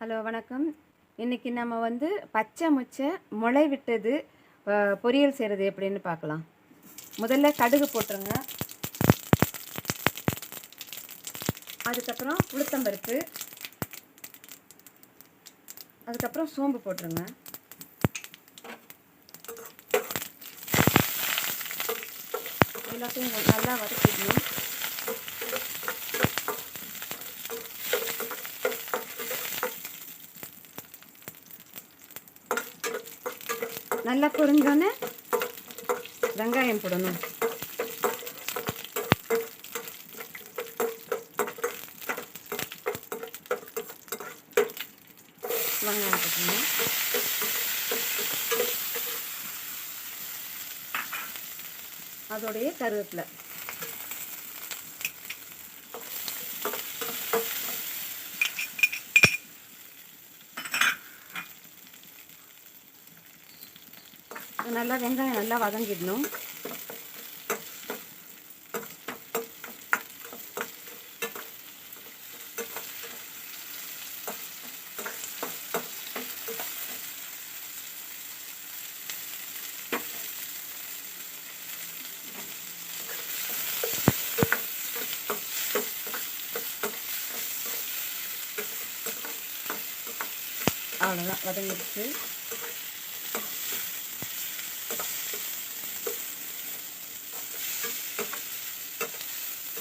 Hello வணக்கம். இன்றைக்கி நம்ம வந்து பச்சை முச்சை முளை விட்டது பொரியல் செய்கிறது எப்படின்னு பார்க்கலாம். முதல்ல கடுகு போட்டுருங்க. அதுக்கப்புறம் உளுத்தம்பருப்பு. அதுக்கப்புறம் சோம்பு போட்டுருங்க. எல்லாத்தையும் நல்லா வதக்கிக்கணும் நல்லா பொரிஞ்சோன்னே வெங்காயம் போடணும். வெங்காயம் போடணும். அதோடைய கருவேப்பிலை. நல்லா வெங்காயம் நல்லா வதங்கிடணும். அவ்வளோதான் வதங்கிடுச்சு.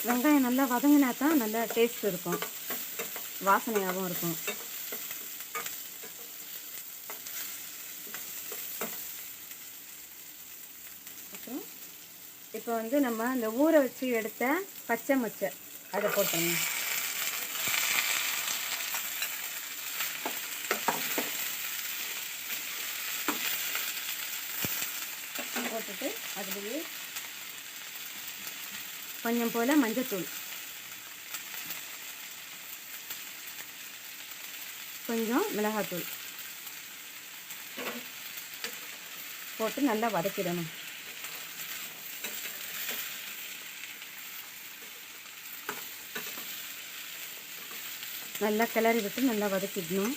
வெங்காயம் நல்லா வதங்கினா தான் நல்லா டேஸ்ட் இருக்கும். வாசனையாகவும் இருக்கும். அப்புறம் இப்போ வந்து நம்ம இந்த ஊற வச்சு எடுத்த பச்சை மொச்சை அதை போட்டுருங்க போட்டுட்டு அதுலேயே கொஞ்சம் போல் மஞ்சத்தூள். கொஞ்சம் மிளகாத்தூள். போட்டு நல்லா வதக்கிடணும். நல்லா கிளறி விட்டு நல்லா வதக்கிடணும்.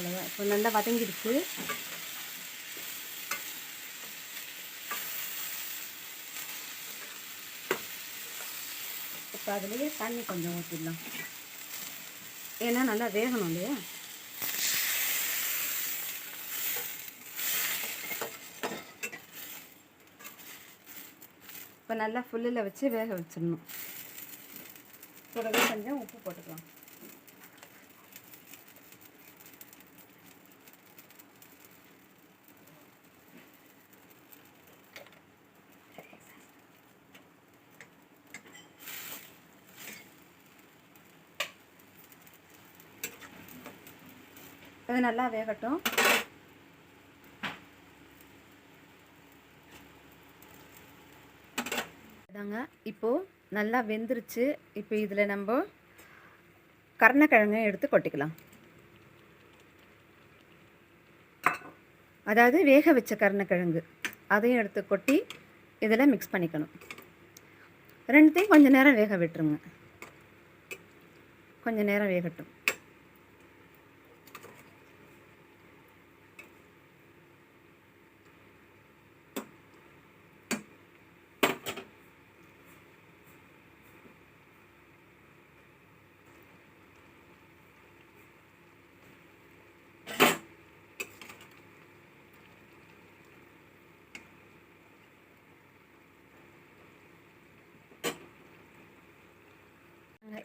அவ்வளோதான் இப்போ நல்லா வதங்கிடுச்சு. இப்போ அதுலேயே தண்ணி கொஞ்சம் ஊற்றிடலாம் ஏன்னா நல்லா வேகணும் இல்லையா? இப்போ நல்லா ஃபுல்லில் வச்சு வேக வச்சிடணும். கூடவே கொஞ்சம் உப்பு போட்டுக்கலாம். இது நல்லா வேகட்டும். அதாங்க இப்போது நல்லா வெந்துருச்சு. இப்போ இதில் நம்ம கருணக்கிழங்கை எடுத்து கொட்டிக்கலாம். அதாவது வேக வச்ச கருணக்கிழங்கு. அதையும் எடுத்து கொட்டி இதில் மிக்ஸ் பண்ணிக்கணும். ரெண்டுத்தையும் கொஞ்சம் நேரம் வேக விட்டுருங்க. கொஞ்சம் நேரம் வேகட்டும்.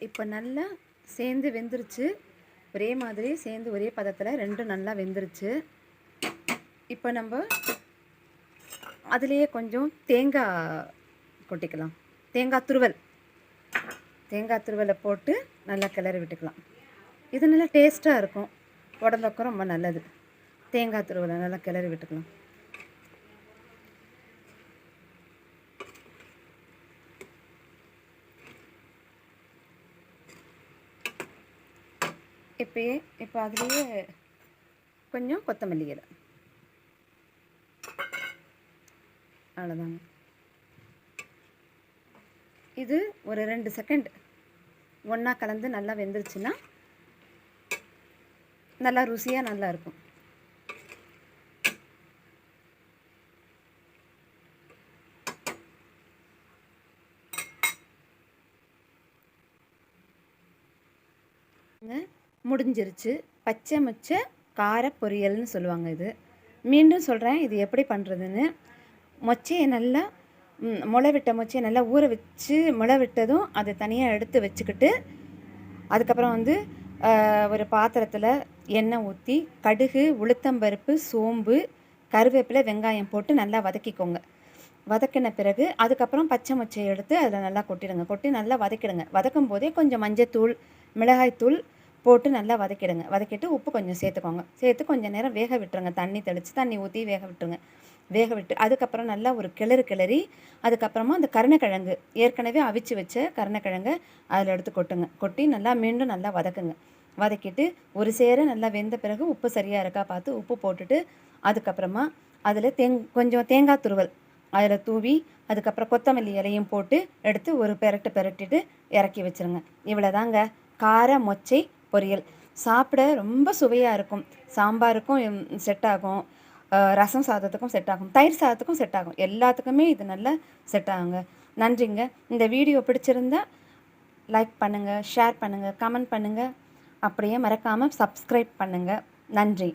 இப்போ நல்லா சேர்ந்து வெந்துருச்சு. ஒரே மாதிரி சேர்ந்து ஒரே பதத்தில் ரெண்டும் நல்லா வெந்துருச்சு. இப்போ நம்ம அதுலேயே கொஞ்சம் தேங்காய் கொட்டிக்கலாம். தேங்காய் துருவல். தேங்காய் துருவலை போட்டு நல்லா கிளறி விட்டுக்கலாம். இது நல்லா டேஸ்ட்டாக இருக்கும். உடம்புக்கும் ரொம்ப நல்லது. தேங்காய் துருவலை நல்லா கிளறி விட்டுக்கலாம். இப்போயே இப்போ அதுலேயே கொஞ்சம் கொத்தமல்லி இலை. அவ்வளோதாங்க இது ஒரு ரெண்டு செகண்ட் ஒன்றா கலந்து நல்லா வெந்துருச்சுன்னா நல்லா ருசியாக நல்லா இருக்கும். முடிஞ்சிருச்சு. பச்சை மொச்ச கார பொரியல்னு சொல்லுவாங்க இது. மீண்டும் சொல்கிறேன் இது எப்படி பண்ணுறதுன்னு மொச்சையை நல்லா முளை விட்ட மொச்சையை நல்லா ஊற வச்சு முளை விட்டதும் அதை தனியாக எடுத்து வச்சுக்கிட்டு அதுக்கப்புறம் வந்து ஒரு பாத்திரத்தில் எண்ணெய் ஊற்றி கடுகு உளுத்தம்பருப்பு சோம்பு கருவேப்பிலை வெங்காயம் போட்டு நல்லா வதக்கிக்கோங்க. வதக்கின பிறகு அதுக்கப்புறம் பச்சை மொச்சையை எடுத்து அதில் நல்லா கொட்டிடுங்க. கொட்டி நல்லா வதக்கிடுங்க. வதக்கும் போதே கொஞ்சம் மஞ்சத்தூள் மிளகாய்த்தூள் போட்டு நல்லா வதக்கிடுங்க. வதக்கிட்டு உப்பு கொஞ்சம் சேர்த்துக்கோங்க. சேர்த்து கொஞ்சம் நேரம் வேக விட்டுருங்க. தண்ணி தெளித்து தண்ணி ஊற்றி வேக விட்டுருங்க. வேக விட்டு அதுக்கப்புறம் நல்லா ஒரு கிளறு கிளறி அதுக்கப்புறமா அந்த கருணக்கிழங்கு ஏற்கனவே அவிச்சு வச்ச கருணக்கிழங்கு அதில் எடுத்து கொட்டுங்க. கொட்டி நல்லா மீண்டும் நல்லா வதக்குங்க. வதக்கிட்டு ஒரு சேர நல்லா வெந்த பிறகு உப்பு சரியாக இருக்கா பார்த்து உப்பு போட்டுட்டு அதுக்கப்புறமா அதில் தேங் கொஞ்சம் தேங்காய் துருவல் அதில் தூவி அதுக்கப்புறம் கொத்தமல்லி இலையும் போட்டு எடுத்து ஒரு பெரட்டு பெரட்டிட்டு இறக்கி வச்சுருங்க. இவ்வளோதாங்க கார மொச்சை பொரியல். சாப்பிட ரொம்ப சுவையாக இருக்கும். சாம்பாருக்கும் செட் ஆகும். ரசம் சாதத்துக்கும் செட் ஆகும். தயிர் சாதத்துக்கும் செட் ஆகும். எல்லாத்துக்குமே இது நல்லா செட் ஆகுங்க. நன்றிங்க. இந்த வீடியோ பிடிச்சிருந்தா லைக் பண்ணுங்கள் ஷேர் பண்ணுங்கள் கமெண்ட் பண்ணுங்கள் அப்படியே மறக்காமல் சப்ஸ்கிரைப் பண்ணுங்கள் நன்றி.